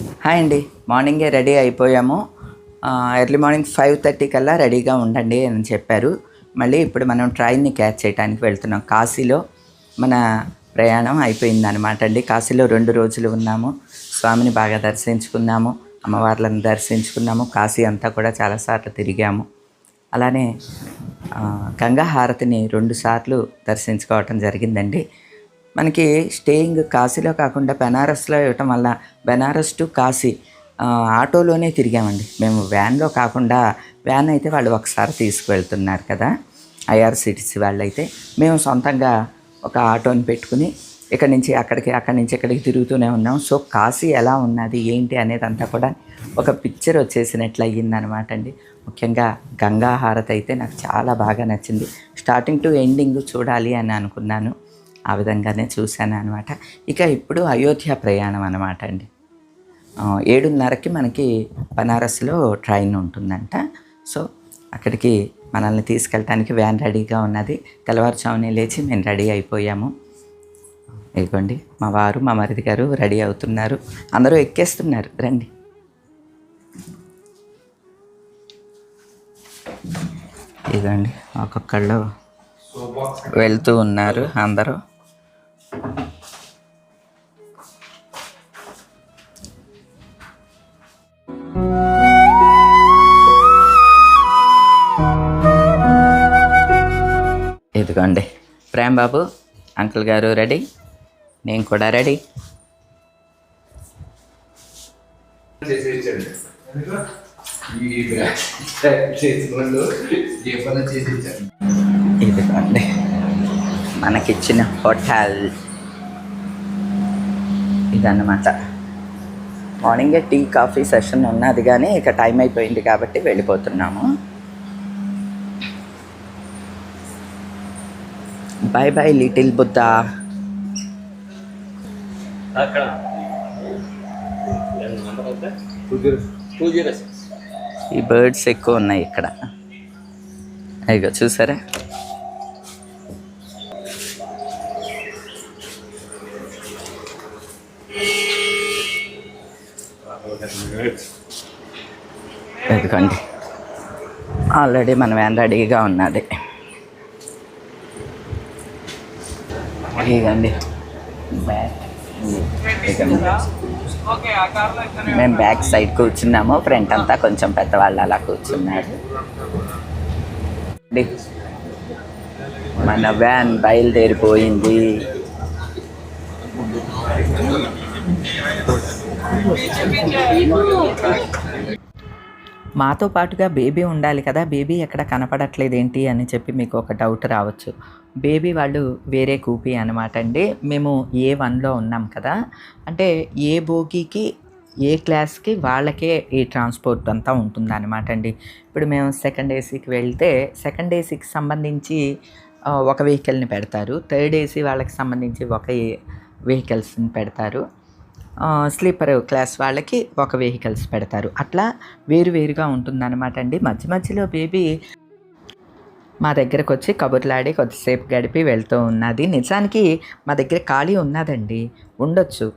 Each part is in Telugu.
హాయ్ అండి. మార్నింగే రెడీ అయిపోయాము. ఎర్లీ మార్నింగ్ ఫైవ్ థర్టీ కల్లా రెడీగా ఉండండి అని చెప్పారు. మళ్ళీ ఇప్పుడు మనం ట్రైన్ని క్యాచ్ చేయడానికి వెళ్తున్నాం. కాశీలో మన ప్రయాణం అయిపోయింది అనమాట అండి. కాశీలో రెండు రోజులు ఉన్నాము. స్వామిని బాగా దర్శించుకున్నాము. అమ్మవార్లను దర్శించుకున్నాము. కాశీ అంతా కూడా చాలాసార్లు తిరిగాము. అలానే గంగా హారతిని రెండుసార్లు దర్శించుకోవటం జరిగిందండి. మనకి స్టేయింగ్ కాశీలో కాకుండా బెనారస్లో ఇవ్వటం వల్ల బెనారస్ టు కాశీ ఆటోలోనే తిరిగామండి. మేము వ్యాన్లో కాకుండా వ్యాన్ అయితే వాళ్ళు ఒకసారి తీసుకువెళ్తున్నారు కదా ఐఆర్సిటిసి వాళ్ళు అయితే మేము సొంతంగా ఒక ఆటోని పెట్టుకుని ఇక్కడి నుంచి అక్కడికి అక్కడి నుంచి ఇక్కడికి తిరుగుతూనే ఉన్నాం. సో కాశీ ఎలా ఉన్నది ఏంటి అనేది అంతా కూడా ఒక పిక్చర్ వచ్చేసినట్లు అయ్యిందనమాట అండి. ముఖ్యంగా గంగా హారతి అయితే నాకు చాలా బాగా నచ్చింది. స్టార్టింగ్ టు ఎండింగ్ చూడాలి అని అనుకున్నాను. ఆ విధంగానే చూశాను అనమాట ఇక ఇప్పుడు అయోధ్య ప్రయాణం అనమాట అండి. ఏడున్నరకి మనకి బనారస్లో ట్రైన్ ఉంటుందంట. సో అక్కడికి మనల్ని తీసుకెళ్ళటానికి వ్యాన్ రెడీగా ఉన్నది. తెల్లవారుజామునే లేచి మేము రెడీ అయిపోయాము. ఇదిగోండి మా వారు మా మరిది గారు రెడీ అవుతున్నారు. అందరూ ఎక్కేస్తున్నారు. రండి. ఇదండి ఒక్కొక్కళ్ళు వెళ్తూ ఉన్నారు అందరూ. ఇదిగోండి. ప్రేమ్ బాబు అంకుల్ గారు రెడీ? నేను కూడా రెడీ. ఇదిగోండి. మనకిచ్చిన హోటల్. ఇదన్నమాట. మార్నింగే టీ కాఫీ సెషన్ ఉన్నది కానీ ఇక టైం అయిపోయింది కాబట్టి వెళ్ళిపోతున్నాము. Bye bye little Buddha. ఈ బర్డ్స్ ఎక్కువ ఉన్నాయి ఇక్కడ. అయ్యో చూసారా? ఎందుకండి ఆల్రెడీ మన వ్యాన్ రెడీగా ఉన్నది. ఇదండి బ్యాక్ మేము బ్యాక్ సైడ్ కూర్చున్నాము. ఫ్రంట్ అంతా కొంచెం పెద్దవాళ్ళు అలా కూర్చున్నారు. మన వ్యాన్ బయలుదేరిపోయింది. మాతో పాటుగా బేబీ ఉండాలి కదా బేబీ ఎక్కడ కనపడట్లేదు ఏంటి అని చెప్పి మీకు ఒక డౌట్ రావచ్చు. బేబీ వాళ్ళు వేరే కూపీ అనమాట అండి. మేము ఏ వన్లో ఉన్నాం కదా అంటే ఏ బోగీకి ఏ క్లాస్కి వాళ్ళకే ఈ ట్రాన్స్పోర్ట్ అంతా ఉంటుందన్నమాట అండి. ఇప్పుడు మేము సెకండ్ ఏసీకి వెళ్తే సెకండ్ ఏసీకి సంబంధించి ఒక వెహికల్ని పెడతారు. థర్డ్ ఏసీ వాళ్ళకి సంబంధించి ఒక వెహికల్స్ని పెడతారు. స్లీపర్ క్లాస్ వాళ్ళకి ఒక వెహికల్స్ పెడతారు. అట్లా వేరువేరుగా ఉంటుందన్నమాట అండి. మధ్య మధ్యలో బేబీ మా దగ్గరకు వచ్చి కబుర్లాడి కొద్దిసేపు గడిపి వెళ్తూ ఉన్నది. నిజానికి మా దగ్గర ఖాళీ ఉన్నదండి. ఉండొచ్చు.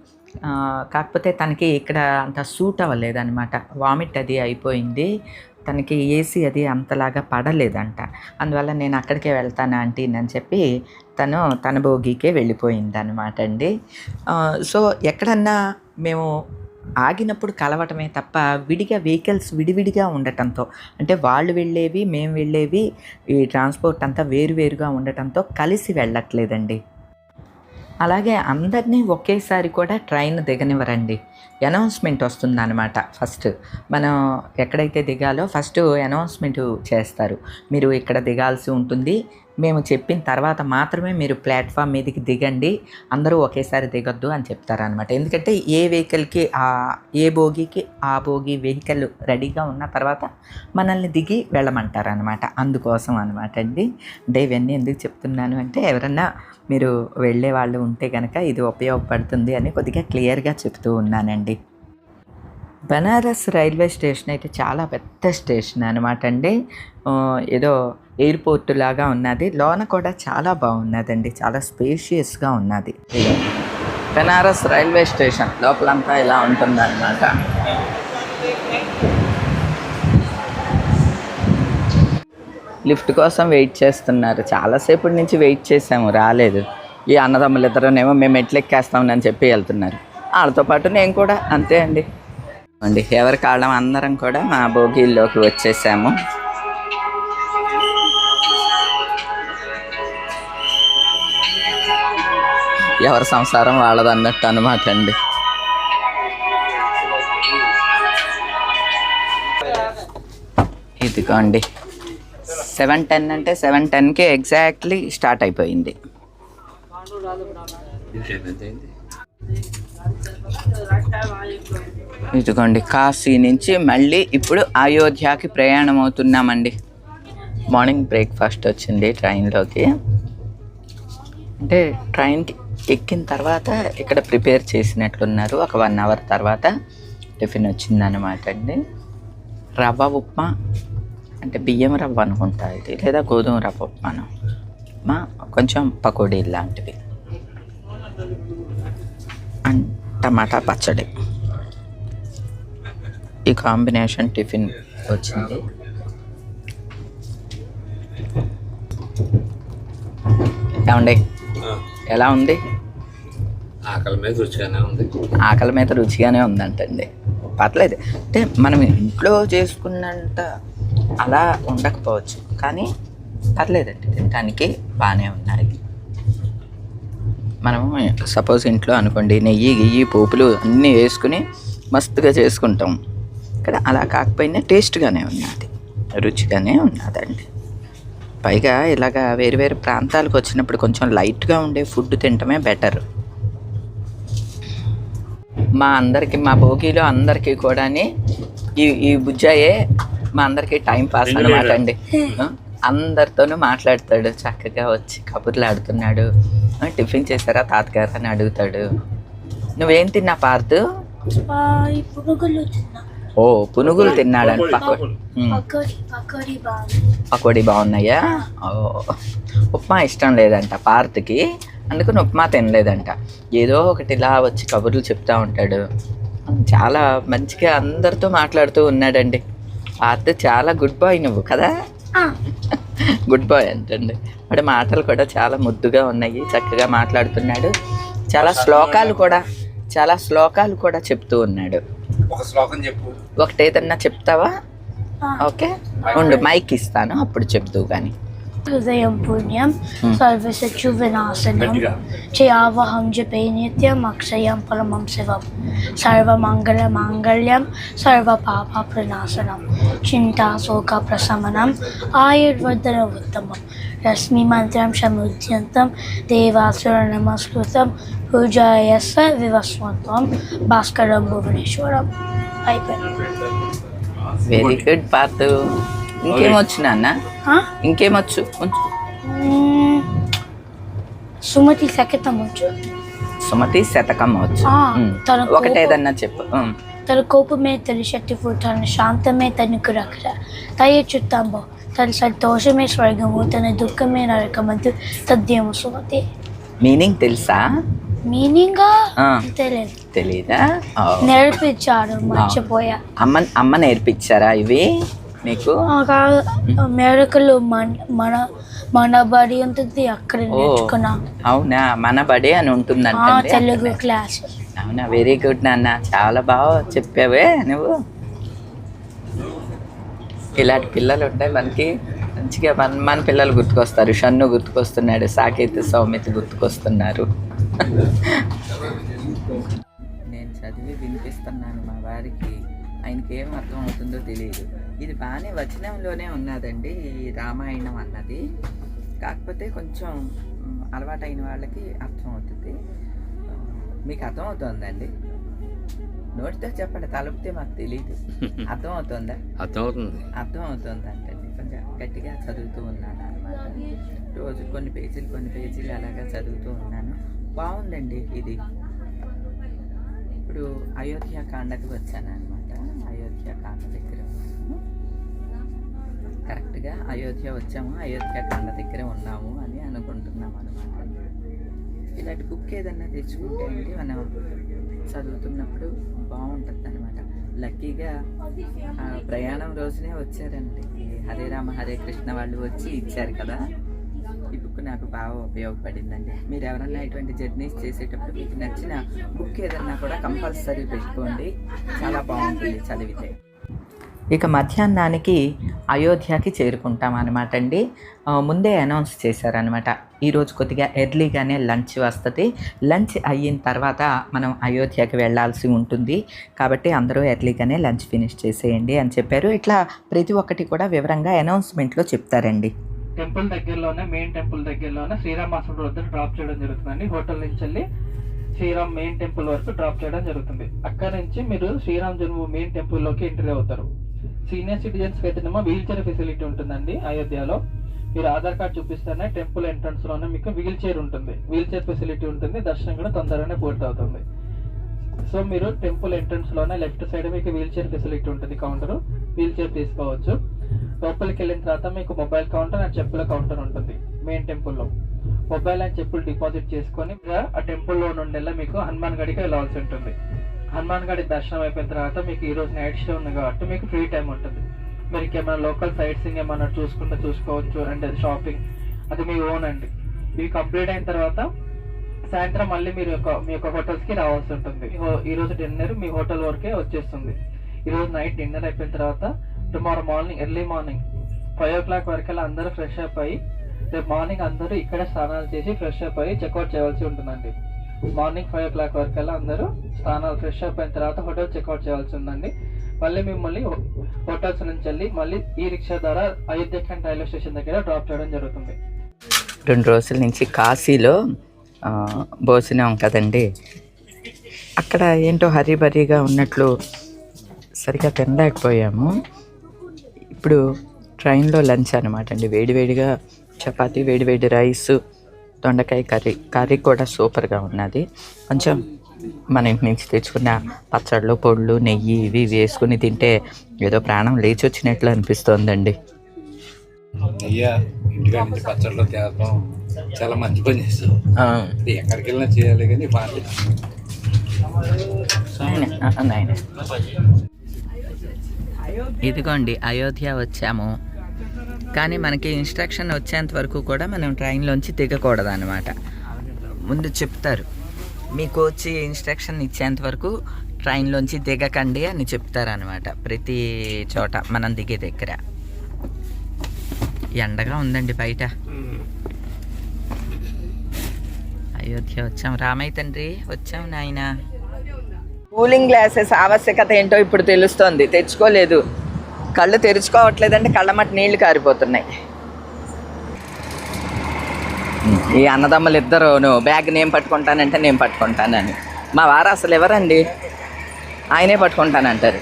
కాకపోతే తనకి ఇక్కడ అంత సూట్ అవ్వలేదన్నమాట. వామిట్ అది అయిపోయింది. తనకి ఏసీ అది అంతలాగా పడలేదంట. అందువల్ల నేను అక్కడికే వెళ్తాను ఆంటీ అని చెప్పి తను తన భోగికే వెళ్ళిపోయింది అనమాట అండి సో ఎక్కడన్నా మేము ఆగినప్పుడు కలవటమే తప్ప విడిగా వెహికల్స్ విడివిడిగా ఉండటంతో అంటే వాళ్ళు వెళ్ళేవి మేము వెళ్ళేవి ఈ ట్రాన్స్పోర్ట్ అంతా వేరువేరుగా ఉండటంతో కలిసి వెళ్ళట్లేదండి. అలాగే అందరినీ ఒకేసారి కూడా ట్రైన్ దిగనివ్వరండి. అనౌన్స్మెంట్ వస్తుందన్నమాట ఫస్ట్. మనం ఎక్కడైతే దిగాలో ఫస్ట్ అనౌన్స్మెంట్ చేస్తారు. మీరు ఇక్కడ దిగాల్సి ఉంటుంది. మేము చెప్పిన తర్వాత మాత్రమే మీరు ప్లాట్ఫామ్ మీదకి దిగండి. అందరూ ఒకేసారి దిగొద్దు అని చెప్తారనమాట ఎందుకంటే ఏ వెహికల్కి ఆ ఏ బోగికి ఆ బోగి వెహికల్ రెడీగా ఉన్న తర్వాత మనల్ని దిగి వెళ్ళమంటారనమాట అందుకోసం అనమాట అండి. అంటే ఇవన్నీ ఎందుకు చెప్తున్నాను అంటే ఎవరన్నా మీరు వెళ్ళే వాళ్ళు ఉంటే కనుక ఇది ఉపయోగపడుతుంది అని కొద్దిగా క్లియర్గా చెప్తూ ఉన్నానండి. బనారస్ రైల్వే స్టేషన్ అయితే చాలా పెద్ద స్టేషన్ అనమాట అండి. ఏదో ఎయిర్పోర్ట్ లాగా ఉన్నది. లోన కూడా చాలా బాగున్నదండి. చాలా స్పేషియస్గా ఉన్నది. Banaras railway station. లోపలంతా ఇలా ఉంటుందన్నమాట. లిఫ్ట్ కోసం వెయిట్ చేస్తున్నారు. చాలాసేపటి నుంచి వెయిట్ చేసాము రాలేదు. ఈ అన్నదమ్ములు ఇద్దరునేమో మేము ఎట్లెక్కేస్తామని చెప్పి వెళ్తున్నారు. వాళ్ళతో పాటు నేను కూడా అంతే అండి. అండి ఎవరి కాళ్ళం అందరం కూడా మా భోగిల్లోకి వచ్చేసాము. ఎవరి సంసారం వాళ్ళదన్నట్టు అనమాట అండి. ఇదిగోండి. సెవెన్ టెన్ అంటే సెవెన్ టెన్కి ఎగ్జాక్ట్లీ స్టార్ట్ అయిపోయింది. ఇదిగోండి కాశీ నుంచి మళ్ళీ ఇప్పుడు అయోధ్యకి ప్రయాణం అవుతున్నామండి. మార్నింగ్ బ్రేక్ఫాస్ట్ వచ్చింది ట్రైన్లోకి. అంటే ట్రైన్కి ఎక్కిన తర్వాత ఇక్కడ ప్రిపేర్ చేసినట్లున్నారు. ఒక వన్ అవర్ తర్వాత టిఫిన్ వచ్చిందనమాట అండి. రవ్వ ఉప్మా అంటే బియ్యం రవ్వ అనుకుంటా ఇది లేదా గోధుమ రవ్వ ఉప్మాను ఉప్మా కొంచెం పకోడీ లాంటివి అండ్ టమాటా పచ్చడి. ఈ కాంబినేషన్ టిఫిన్ వచ్చింది. ఏమండి ఎలా ఉంది? ఆకలి మీద రుచిగానే ఉంది. ఆకలి మీద రుచిగానే ఉందంటండి. పర్లేదు. అంటే మనం ఇంట్లో చేసుకున్నంత అలా ఉండకపోవచ్చు. కానీ పర్లేదండి తినడానికి బాగానే ఉన్నాయి. మనము సపోజ్ ఇంట్లో అనుకోండి నెయ్యి గియ్యి పోపులు అన్నీ వేసుకుని మస్తుగా చేసుకుంటాం. ఇక్కడ అలా కాకపోయినా టేస్ట్గానే ఉన్నది రుచిగానే ఉన్నదండి. పైగా ఇలాగా వేరు వేరు ప్రాంతాలకు వచ్చినప్పుడు కొంచెం లైట్గా ఉండే ఫుడ్ తినటమే బెటర్. మా అందరికి మా భోగిలో అందరికీ కూడా ఈ ఈ బుజ్జాయే మా అందరికీ టైం పాస్ అనమాట అండి. అందరితోనూ మాట్లాడతాడు చక్కగా వచ్చి కబుర్లు ఆడుతున్నాడు. టిఫిన్ చేశారా తాతగారు అని అడుగుతాడు. నువ్వేం తిన్నా తిన్నా. ఓ పునుగులు తిన్నాడని పకోడి. పకోడీ. బాగున్నాయా? ఓ ఉప్మా ఇష్టం లేదంట పార్త్కి అందుకని ఉప్మా తినలేదంట. ఏదో ఒకటి ఇలా వచ్చి కబుర్లు చెప్తా ఉంటాడు. చాలా మంచిగా అందరితో మాట్లాడుతూ ఉన్నాడండి. పార్త్ చాలా గుడ్ బాయ్ నువ్వు కదా? ఆ, గుడ్ బాయ్ అంటండి. వాడి మాటలు కూడా చాలా ముద్దుగా ఉన్నాయి చక్కగా మాట్లాడుతున్నాడు. చాలా శ్లోకాలు కూడా చాలా శ్లోకాలు కూడా చెప్తూ ఉన్నాడు. ఒక శ్లోకం చెప్పు. ఒకటేదన్నా చెప్తావా? ఆ. ఓకే. ఉండు మైక్ ఇస్తాను అప్పుడు చెప్తూ కానీ Hridayam Punyam, hmm. Sarvasachu Vinasanam, Chayavaham Japanityam, Aksayam Paramam Sivam, Sarva Mangala Mangalyam, Sarva Papa Pranasanam, Chinta Soka Prasamanam, Ayurvadana Uttamam, Rasmi Mantram Samudhyantam, Devasura Namaskritam, Pujayasa Vivaswantam, Bhaskaram Bhuvaneshwaram. Very good, Patu. ఇంకేమొచ్చు నాన్న? ఇంకేమొచ్చు. సుమతి సకితం వచ్చు సుమతి శతకం వచ్చు. ఒకటేదన్నా చెప్పు. తన కోపమే తన శక్తి తన శాంతమే తనకు రక్ష తయ చుత్తాంబో తన సంతోషమే స్వర్గము తన దుఃఖమే నరకమంతు తద్దేమో సుమతి. మీనింగ్ తెలుసా? మీనింగా. తెలియదు తెలీదా. నేర్పించాడు మర్చిపోయా. అమ్మ అమ్మ నేర్పించారా ఇవి? మీకు మేరకలు మన మన మన బడి ఉంటుంది అక్కడ నేర్చుకున్నా. అవునా? మన బడి అని ఉంటుందంట తెలుగు క్లాస్. అవునా? వెరీ గుడ్ నాన్న. చాలా బాగా చెప్పావే నువ్వు. ఇలాంటి పిల్లలు ఉంటే మనకి మంచిగా మన మన పిల్లలు గుర్తుకొస్తారు. షన్ను గుర్తుకొస్తున్నాడు సాకేత్ సౌమిత్ గుర్తుకొస్తున్నారు. నేను చదివి వినిపిస్తున్నాను మా వారికి. ఆయనకి ఏం అర్థం అవుతుందో తెలియదు ఇది బాగానే వచనంలోనే ఉన్నదండి ఈ రామాయణం అన్నది. కాకపోతే కొంచెం అలవాటైన వాళ్ళకి అర్థం అవుతుంది మీకు అర్థం అవుతుందండి నోటితో చెప్పండి తలుపుతే మాకు తెలియదు అర్థం అవుతుందా అర్థమవుతుంది. అర్థం అవుతుంది అంటే కొంచెం గట్టిగా చదువుతూ ఉన్నాను అనమాట రోజు కొన్ని పేజీలు కొన్ని పేజీలు అలాగా చదువుతూ ఉన్నాను. బాగుందండి ఇది. ఇప్పుడు అయోధ్య కాండకు వచ్చాను అనమాట అయోధ్య కాండ దగ్గర కరెక్ట్గా అయోధ్య వచ్చాము అయోధ్య కాండ దగ్గర ఉన్నాము అని అనుకుంటున్నాం అనమాట ఇలాంటి బుక్ ఏదన్నా తెచ్చుకుంటే అండి మనం చదువుతున్నప్పుడు బాగుంటుంది అనమాట లక్కీగా ప్రయాణం రోజునే వచ్చారండి. హరే రామ హరే కృష్ణ వాళ్ళు వచ్చి ఇచ్చారు కదా. నాకు బాగా ఉపయోగపడిందండి. మీరు ఎవరన్నా ఇటువంటి జర్నీస్ చేసేటప్పుడు మీకు నచ్చిన బుక్ ఏదన్నా కూడా కంపల్సరీ పెట్టుకోండి. చాలా బాగుంటుంది చదివితే. ఇక మధ్యాహ్నానికి అయోధ్యకి చేరుకుంటాం అనమాట అండి. ముందే అనౌన్స్ చేశారనమాట ఈరోజు కొద్దిగా ఎర్లీగానే లంచ్ వస్తుంది. లంచ్ అయిన తర్వాత మనం అయోధ్యకి వెళ్ళాల్సి ఉంటుంది. కాబట్టి అందరూ ఎర్లీగానే లంచ్ ఫినిష్ చేసేయండి అని చెప్పారు. ఇట్లా ప్రతి ఒక్కటి కూడా వివరంగా అనౌన్స్మెంట్లో చెప్తారండి. టెంపుల్ దగ్గరలోనే మెయిన్ టెంపుల్ దగ్గరలోనే శ్రీరామాసుడు వద్ద డ్రాప్ చేయడం జరుగుతుందండి. హోటల్ నుంచి వెళ్ళి శ్రీరామ్ మెయిన్ టెంపుల్ వరకు డ్రాప్ చేయడం జరుగుతుంది. అక్కడ నుంచి మీరు శ్రీరామ్ జన్మ మెయిన్ టెంపుల్లోకి ఎంట్రీ అవుతారు. సీనియర్ సిటిజన్స్కి అయితేనేమో వీల్ చైర్ ఫెసిలిటీ ఉంటుందండి అయోధ్యలో. మీరు ఆధార్ కార్డ్ చూపిస్తేనే టెంపుల్ ఎంట్రన్స్లోనే మీకు వీల్ చైర్ ఉంటుంది. వీల్ చైర్ ఫెసిలిటీ ఉంటుంది. దర్శనం కూడా తొందరగానే పూర్తి అవుతుంది సో మీరు టెంపుల్ ఎంట్రన్స్లోనే లెఫ్ట్ సైడ్ మీకు వీల్ చైర్ ఫెసిలిటీ ఉంటుంది కౌంటర్ వీల్ చైర్ తీసుకోవచ్చు. లోపలికి వెళ్ళిన తర్వాత మీకు మొబైల్ కౌంటర్ అండ్ చెప్పుల కౌంటర్ ఉంటుంది మెయిన్ టెంపుల్లో మొబైల్ అండ్ చెప్పులు డిపాజిట్ చేసుకొని ఆ టెంపుల్లో నుండేలా నుండి మీకు హనుమాన్ గడికి వెళ్ళాల్సి ఉంటుంది. హనుమాన్ గడి దర్శనం అయిపోయిన తర్వాత మీకు ఈ రోజు నైట్ షో ఉంది కాబట్టి మీకు ఫ్రీ టైం ఉంటుంది. మీరు ఏమైనా లోకల్ సైట్ సింగ్ ఏమైనా చూసుకుంటే చూసుకోవచ్చు అండ్ షాపింగ్ అది మీ ఓన్ అండి. ఇవి కంప్లీట్ అయిన తర్వాత సాయంత్రం మళ్ళీ మీరు యొక్క మీ యొక్క హోటల్స్కి రావాల్సి ఉంటుంది. ఈరోజు ఈ రోజు డిన్నర్ మీ హోటల్ వరకే వచ్చేస్తుంది. ఈ రోజు నైట్ డిన్నర్ అయిపోయిన తర్వాత tomorrow morning early morning. Five o'clock వరకల్లా అందరూ ఫ్రెష్ అప్ అయ్యి రేపు మార్నింగ్ అందరూ ఇక్కడే స్నానాలు చేసి ఫ్రెష్ అప్ అయ్యి చెక్అవుట్ చేయవలసి ఉంటుందండి. మార్నింగ్ ఫైవ్ ఓ క్లాక్ వరకల్లా అందరూ స్నానాలు ఫ్రెష్ అప్ అయిన తర్వాత హోటల్ చెక్అవుట్ చేయవలసి ఉందండి. మళ్ళీ మిమ్మల్ని హోటల్స్ నుంచి వెళ్ళి మళ్ళీ ఈ రిక్షా ద్వారా అయోధ్య రైల్వే స్టేషన్ దగ్గర డ్రాప్ చేయడం జరుగుతుంది. రెండు రోజుల నుంచి కాశీలో భోజనం కదండి. అక్కడ ఏంటో హరీబరీగా ఉన్నట్లు సరిగా తినలేకపోయాము ఇప్పుడు ట్రైన్లో లంచ్ అనమాట అండి. వేడివేడిగా చపాతీ వేడివేడి రైస్ దొండకాయ కర్రీ. కర్రీ కూడా సూపర్గా ఉన్నది. కొంచెం మన ఇంటి నుంచి తెచ్చుకున్న పచ్చళ్ళు పొళ్ళు నెయ్యి ఇవి వేసుకుని తింటే ఏదో ప్రాణం లేచి వచ్చినట్లు అనిపిస్తోందండి. అయ్యా ఇంటికాడ నుంచి పచ్చడిలో తేవడం చాలా మంచి పని చేస్తావు. ఎక్కడికి వెళ్ళినా చేయాలి కానీ బాగా. ఇదిగోండి అయోధ్య వచ్చాము. కానీ మనకి ఇన్స్ట్రక్షన్ వచ్చేంత వరకు కూడా మనం ట్రైన్లోంచి దిగకూడదు అనమాట ముందు చెప్తారు. మీకు వచ్చి ఇన్స్ట్రక్షన్ ఇచ్చేంత వరకు ట్రైన్లోంచి దిగకండి అని చెప్తారనమాట ప్రతి చోట మనం దిగే దగ్గర. ఎండగా ఉందండి బయట. అయోధ్య వచ్చాం. రామయ్య తండ్రి వచ్చాం నాయన. కూలింగ్ గ్లాసెస్ ఆవశ్యకత ఏంటో ఇప్పుడు తెలుస్తోంది. తెచ్చుకోలేదు. కళ్ళు తెరుచుకోవట్లేదంటే కళ్ళ మట్టి నీళ్ళు కారిపోతున్నాయి. ఈ అన్నదమ్ములు ఇద్దరు నువ్వు బ్యాగ్ నేను పట్టుకుంటానంటే నేను పట్టుకుంటానని. మా వారు అసలు ఎవరండి? ఆయనే పట్టుకుంటానంటారు.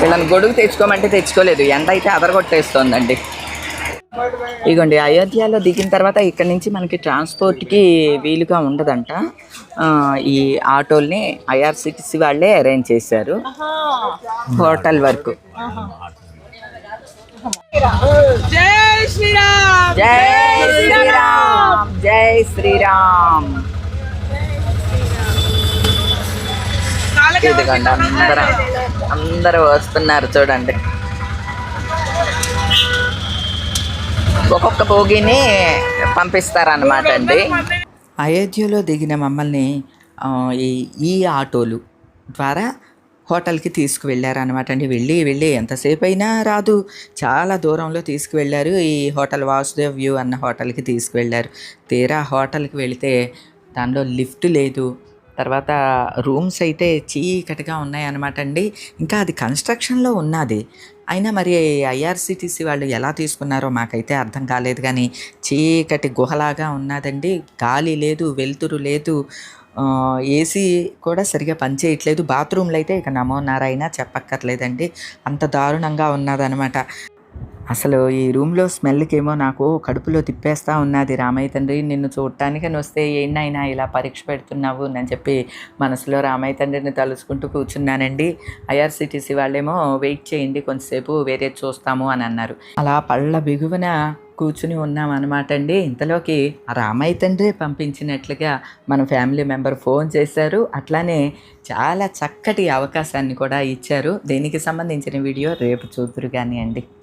వీళ్ళని గొడుగు తెచ్చుకోమంటే తెచ్చుకోలేదు. ఎండ అయితే అదరగొట్టేస్తోందండి. ఇగోండి అయోధ్యలో దిగిన తర్వాత ఇక్కడ నుంచి మనకి ట్రాన్స్పోర్ట్కి వీలుగా ఉండదంట. ఆ, ఈ ఆటోల్ని ఐఆర్సిటిసి వాళ్ళే అరేంజ్ చేశారు. హోటల్ వరకు. జై శ్రీరామ్! జై శ్రీరామ్! ఇదిగోండి అందరూ అందరూ వస్తున్నారు చూడండి. ఒక్కొక్క భోగిని పంపిస్తారనమాట అండి. అయోధ్యలో దిగిన మమ్మల్ని ఈ ఈ ఆటోలు ద్వారా హోటల్కి తీసుకువెళ్ళారనమాట అండి. వెళ్ళి వెళ్ళి ఎంతసేపు అయినా రాదు. చాలా దూరంలో తీసుకువెళ్ళారు. ఈ హోటల్ వాసుదేవ్ వ్యూ అన్న హోటల్కి తీసుకువెళ్ళారు. తీరా హోటల్కి వెళితే దానిలో లిఫ్ట్ లేదు. తర్వాత రూమ్స్ అయితే చీకటిగా ఉన్నాయన్నమాట అండి. ఇంకా అది కన్స్ట్రక్షన్లో ఉన్నది. అయినా మరి ఐఆర్సిటీసీ వాళ్ళు ఎలా తీసుకున్నారో మాకైతే అర్థం కాలేదు కానీ చీకటి గుహలాగా ఉన్నదండి. గాలి లేదు వెలుతురు లేదు. ఏసీ కూడా సరిగా పనిచేయట్లేదు. బాత్రూమ్లు అయితే ఇక నమోనారైనా చెప్పక్కర్లేదండి. అంత దారుణంగా ఉన్నదనమాట అసలు ఈ రూమ్లో స్మెల్కేమో నాకు కడుపులో తిప్పేస్తా ఉన్నది రామయ్య తండ్రి. నిన్ను చూడటానికని వస్తే ఏంటైనా ఇలా పరీక్ష పెడుతున్నావు అని చెప్పి మనసులో రామయ్య తండ్రిని తలుచుకుంటూ కూర్చున్నానండి. ఐఆర్సిటీసీ వాళ్ళేమో వెయిట్ చేయండి కొంతసేపు వేరే చూస్తాము అని అన్నారు. అలా పళ్ళ బిగువన కూర్చుని ఉన్నాం అనమాట అండి. ఇంతలోకి రామయ్య తండ్రి పంపించినట్లుగా మన ఫ్యామిలీ మెంబర్ ఫోన్ చేశారు. అట్లానే చాలా చక్కటి అవకాశాన్ని కూడా ఇచ్చారు. దీనికి సంబంధించిన వీడియో రేపు చూద్దురు కానీ అండి